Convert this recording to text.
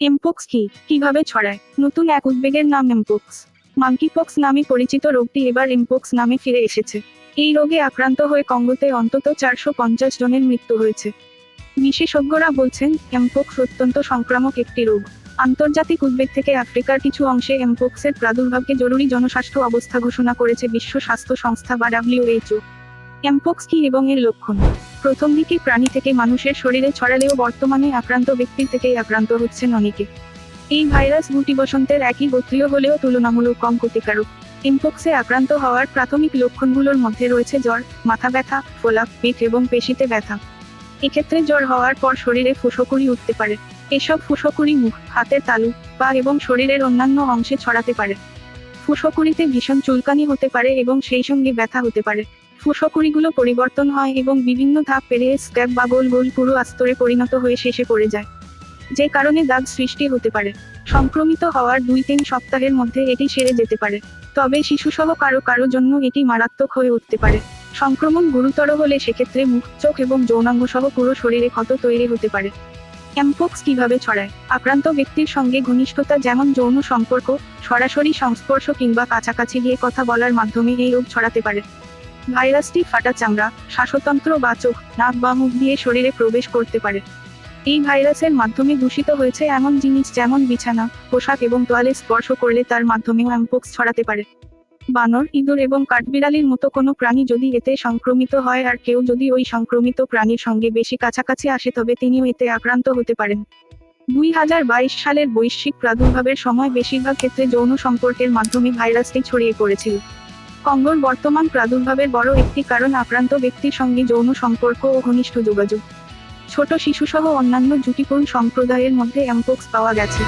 Mpox কি? কীভাবে ছড়ায়? নতুন এক উদ্বেগের নাম এমপক্স মাঙ্কিপক্স নামে পরিচিত রোগটি এবার এমপক্স নামে ফিরে এসেছে। এই রোগে আক্রান্ত হয়ে কঙ্গোতে অন্তত চারশো পঞ্চাশ জনের মৃত্যু হয়েছে। বিশেষজ্ঞরা বলছেন এমপক্স অত্যন্ত সংক্রামক একটি রোগ। আন্তর্জাতিক উদ্বেগ থেকে আফ্রিকার কিছু অংশে এমপক্সের প্রাদুর্ভাবকে জরুরি জনস্বাস্থ্য অবস্থা ঘোষণা করেছে বিশ্ব স্বাস্থ্য সংস্থা বা ডাব্লিউএইচও এমপক্স কি এবং এর লক্ষণ? প্রথম দিকে প্রাণী থেকে মানুষের শরীরে ছড়ালেও বর্তমানে আক্রান্ত ব্যক্তির থেকেই আক্রান্ত হচ্ছেন অনেকে। এই ভাইরাস গুটি বসন্তের একই গোত্রীয় হলেও তুলনামূলক কম ক্ষতিকারক। এমপক্সে আক্রান্ত হওয়ার প্রাথমিক লক্ষণগুলোর মধ্যে রয়েছে জ্বর, মাথা ব্যথা, ফোলা, পেট এবং পেশিতে ব্যথা। এক্ষেত্রে জ্বর হওয়ার পর শরীরে ফুসকুড়ি উঠতে পারে। এসব ফুসকুড়ি মুখ, হাতের তালু, পা এবং শরীরের অন্যান্য অংশে ছড়াতে পারে। ফুসকুড়িতে ভীষণ চুলকানি হতে পারে এবং সেই সঙ্গে ব্যথা হতে পারে। ফুসকুড়িগুলো পরিবর্তন হয় এবং বিভিন্ন ধাপ পেরিয়ে স্ক্যাব বা গোল গোল পুরো আস্তরে পরিণত হয়ে শেষে পড়ে যায়। যে কারণে দাগ সৃষ্টি হতে পারে। সংক্রমিত হওয়ার দুই তিন সপ্তাহের মধ্যে এটি সেরে যেতে পারে। তবে শিশুসহ কারও কারও জন্য এটি মারাত্মক হয়ে উঠতে পারে। সংক্রমণ গুরুতর হলে সেক্ষেত্রে মুখ, চোখ এবং যৌনাঙ্গ সহ পুরো শরীরে ক্ষত তৈরি হতে পারে। এমপক্স কীভাবে ছড়ায়? আক্রান্ত ব্যক্তির সঙ্গে ঘনিষ্ঠতা যেমন যৌন সম্পর্ক, সরাসরি সংস্পর্শ কিংবা কাছাকাছি গিয়ে কথা বলার মাধ্যমে এই রোগ ছড়াতে পারে। ভাইরাসটি ফাটা চামড়া, শ্বাসতন্ত্র বা চোখ, নাক বা মুখ দিয়ে শরীরে প্রবেশ করতে পারে। এই ভাইরাসের মাধ্যমে দূষিত হয়েছে এমন জিনিস যেমন বিছানা, পোশাক এবং তোয়ালে স্পর্শ করলে তার মাধ্যমেও অ্যাম্পক্স ছড়াতে পারে। বানর, ইঁদুর এবং কাঠবিড়ালির মতো কোনো প্রাণী যদি এতে সংক্রমিত হয় আর কেউ যদি ওই সংক্রমিত প্রাণীর সঙ্গে বেশি কাছাকাছি আসে তবে তিনিও এতে আক্রান্ত হতে পারেন। দুই হাজার বাইশ সালের বৈশ্বিক প্রাদুর্ভাবের সময় বেশিরভাগ ক্ষেত্রে যৌন সম্পর্কের মাধ্যমে ভাইরাসটি ছড়িয়ে পড়েছিল। কঙ্গোর বর্তমান প্রাদুর্ভাবের বড় একটি কারণ আক্রান্ত ব্যক্তির সঙ্গে যৌন সম্পর্ক ও ঘনিষ্ঠ যোগাযোগ। ছোট শিশুসহ অন্যান্য জুটিপূর্ণ সম্প্রদায়ের মধ্যে অ্যাম্পক্স পাওয়া গেছে।